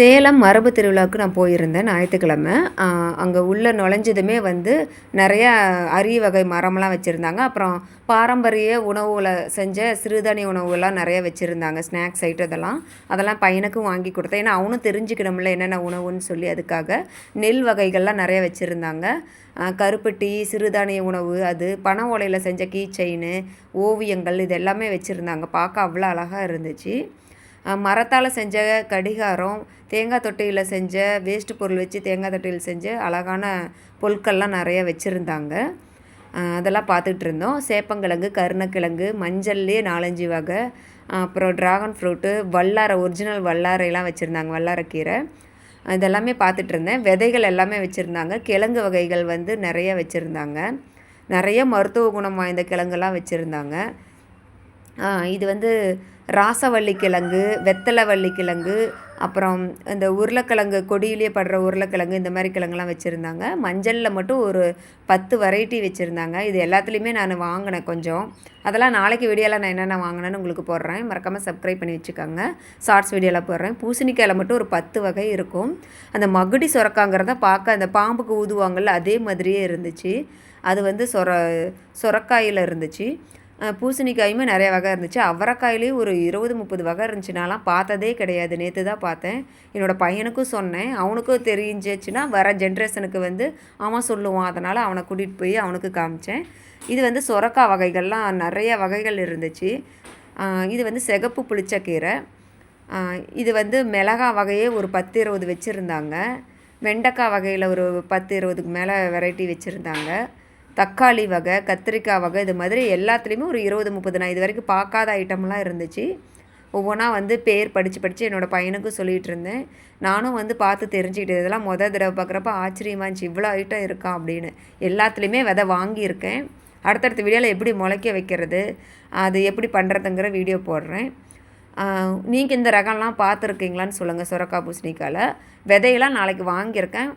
சேலம் மரபு திருவிழாவுக்கு நான் போயிருந்தேன் ஞாயிற்றுக்கிழமை. அங்கே உள்ளே நுழைஞ்சதுமே வந்து நிறையா அரிய வகை மரம்லாம் வச்சுருந்தாங்க. அப்புறம் பாரம்பரிய உணவுகளை செஞ்ச சிறுதானிய உணவுகள்லாம் நிறைய வச்சுருந்தாங்க. ஸ்நாக்ஸ் ஐட்டம் இதெல்லாம். அதெல்லாம் பையனுக்கும் வாங்கி கொடுத்தேன். ஏன்னா அவனும் தெரிஞ்சுக்கணும்ல என்னென்ன உணவுன்னு சொல்லி அதுக்காக நெல் வகைகள்லாம் நிறைய வச்சுருந்தாங்க. கருப்பட்டி சிறுதானிய உணவு அது பனை ஓலையில் செஞ்ச கீ செயின் ஓவியங்கள் இது எல்லாமே வச்சுருந்தாங்க. பார்க்க அவ்வளோ அழகாக இருந்துச்சு. மரத்தால் செஞ்ச கடிகாரம் தேங்காய் தொட்டியில் செஞ்ச வேஸ்ட்டு பொருள் வச்சு தேங்காய் தொட்டியில் செஞ்ச அழகான பொருட்கள்லாம் நிறைய வச்சுருந்தாங்க. அதெல்லாம் பார்த்துட்டு இருந்தோம். சேப்பங்கிழங்கு கருணக்கிழங்கு மஞ்சள்லேயே நாலஞ்சு வகை அப்புறம் ட்ராகன் ஃப்ரூட்டு வல்லாரை ஒரிஜினல் வல்லாரைலாம் வச்சுருந்தாங்க வல்லாரக்கீரை. இதெல்லாமே பார்த்துட்டு இருந்தேன். விதைகள் எல்லாமே வச்சுருந்தாங்க. கிழங்கு வகைகள் வந்து நிறைய வச்சுருந்தாங்க. நிறைய மருத்துவ குணம் வாய்ந்த கிழங்குலாம் வச்சுருந்தாங்க. இது வந்து ராசவள்ளி கிழங்கு வெத்தலை கிழங்கு அப்புறம் இந்த உருளைக்கிழங்கு கொடியிலேயே படுற உருளைக்கிழங்கு இந்த மாதிரி கிழங்குலாம் வச்சுருந்தாங்க. மஞ்சளில் மட்டும் ஒரு பத்து வெரைட்டி வச்சுருந்தாங்க. இது எல்லாத்துலேயுமே நான் வாங்கினேன் கொஞ்சம். அதெல்லாம் நாளைக்கு வீடியோவில் நான் என்னென்ன வாங்கினேன்னு உங்களுக்கு போடுறேன். மறக்காமல் சப்ஸ்கிரைப் பண்ணி வச்சுக்கோங்க. ஷார்ட்ஸ் வீடியோவில் போடுறேன். பூசணிக்காயில் மட்டும் ஒரு பத்து வகை இருக்கும். அந்த மகுடி சுரக்காங்கிறத பார்க்க அந்த பாம்புக்கு ஊதுவாங்கள்ல அதே மாதிரியே இருந்துச்சு. அது வந்து சொர சுரக்காயில் இருந்துச்சு. பூசணிக்காயுமே நிறைய வகை இருந்துச்சு. அவரைக்காயிலேயும் ஒரு இருபது முப்பது வகை இருந்துச்சு நான்லாம் பார்த்ததே கிடையாது. நேற்று தான் பார்த்தேன். என்னோடய பையனுக்கும் சொன்னேன். அவனுக்கும் தெரிஞ்சிச்சுன்னா வர ஜென்ரேஷனுக்கு வந்து அவன் சொல்லுவான். அதனால் அவனை கூட்டிகிட்டு போய் அவனுக்கு காமிச்சேன். இது வந்து சுரக்காய் வகைகள்லாம் நிறைய வகைகள் இருந்துச்சு. இது வந்து சிகப்பு புளிச்ச கீரை இது வந்து மிளகா வகையே ஒரு பத்து இருபது வச்சுருந்தாங்க. வெண்டைக்காய் வகையில் ஒரு பத்து இருபதுக்கு மேலே வெரைட்டி வச்சுருந்தாங்க. தக்காளி வகை கத்திரிக்காய் வகை இது மாதிரி எல்லாத்துலேயுமே ஒரு இருபது முப்பது நான் இது வரைக்கும் பார்க்காத ஐட்டம்லாம் இருந்துச்சு. ஒவ்வொன்றா வந்து பேர் படித்து படித்து என்னோடய பையனுக்கும் சொல்லிகிட்டு இருந்தேன். நானும் வந்து பார்த்து தெரிஞ்சுக்கிட்டு இதெல்லாம் மொதல் தடவை பார்க்குறப்ப ஆச்சரியமாக இருந்துச்சு இவ்வளோ ஐட்டம் இருக்கா அப்படின்னு. எல்லாத்துலேயுமே விதை வாங்கியிருக்கேன். அடுத்தடுத்த வீடியோவில் எப்படி முளைக்க வைக்கிறது அது எப்படி பண்ணுறதுங்கிற வீடியோ போடுறேன். நீங்கள் இந்த ரகம்லாம் பார்த்துருக்கீங்களான்னு சொல்லுங்கள் சுரக்கா பூசணிக்காயில். விதையெல்லாம் நாளைக்கு வாங்கியிருக்கேன்.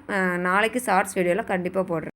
நாளைக்கு ஷார்ட்ஸ் வீடியோவில் கண்டிப்பாக போடுறேன்.